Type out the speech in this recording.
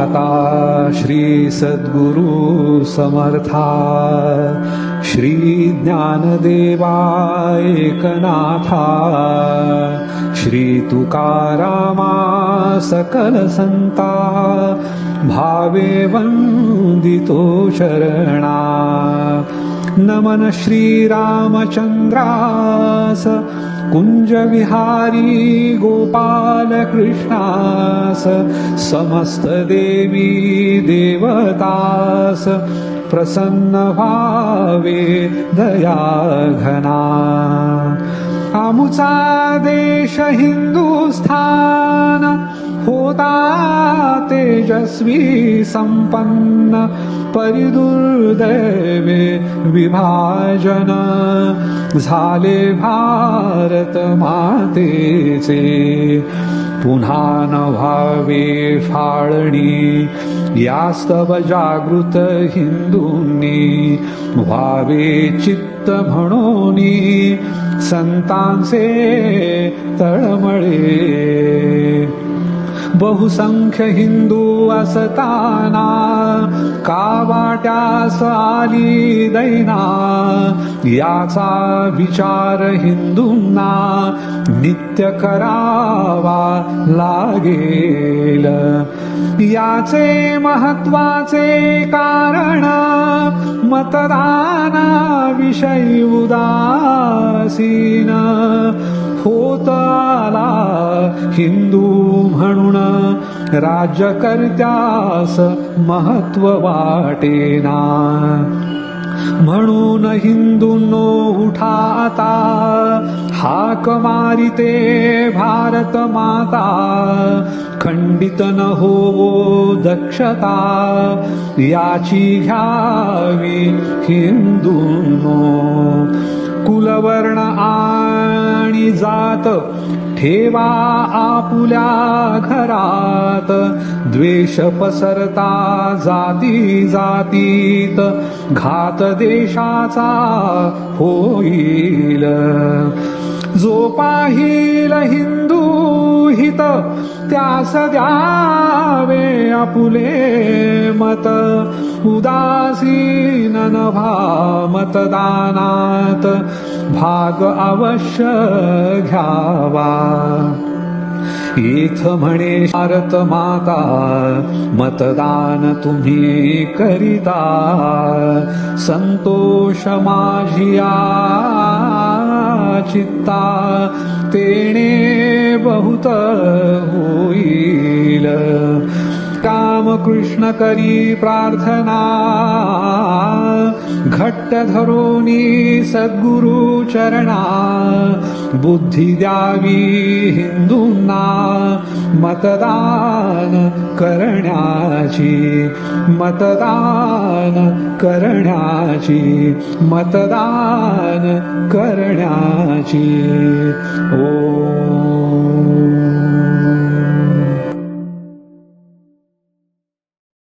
दाता श्री सद्गुरु समर्था। श्री ज्ञानदेवा एकनाथा। श्री तुकारामा सकल संता। भावे वन्दितो शरणा नमन श्रीरामचन्द्रास कुञ्जविहारी गोपालकृष्णास समस्तदेवी देवतास प्रसन्नभावे दयाघना। आमुचा देश हिन्दुस्थान तेजस्वी सम्पन्न परिदुर्दैवे विभाजन। झाले भारत मातेचे। पुन्हा न व्हावे फाळणी। यास्तव जागृत हिंदूंनी। व्हावे चित्त म्हणोनी। संतांचे तळमळे बहुसंख्य हिंदू असताना का वाट्यास आली दैना याचा विचार हिंदूंना नित्य करावा लागेल. याचे महत्त्वाचे कारण मतदानाविषयी उदासीन. होताला हिंदू म्हणून आता हाक मारिते भारत माता। खंडित न होवो दक्षता याची घ्यावी हिंदूंनो। कुलवर्ण आणि जात ठेवा आपुल्या घरात. द्वेष पसरता जाती जातीत घात देशाचा होईल. जो पाहिल हिंदू हित त्यास द्यावे आपुले मत. उदासीन नभा मतदानात भाग अवश्य घ्यावा. इथ म्हणे भारत माता मतदान तुम्ही करिता. संतोष माझिया चित्ता तेणे बहुत होई कृष्ण प्रार्थना। घट्ट धरोनी सद्गुरु चरणा। बुद्धी द्यावी हिंदूंना। मतदान करण्याची। मतदान करण्याची। मतदान करण्याची। ओ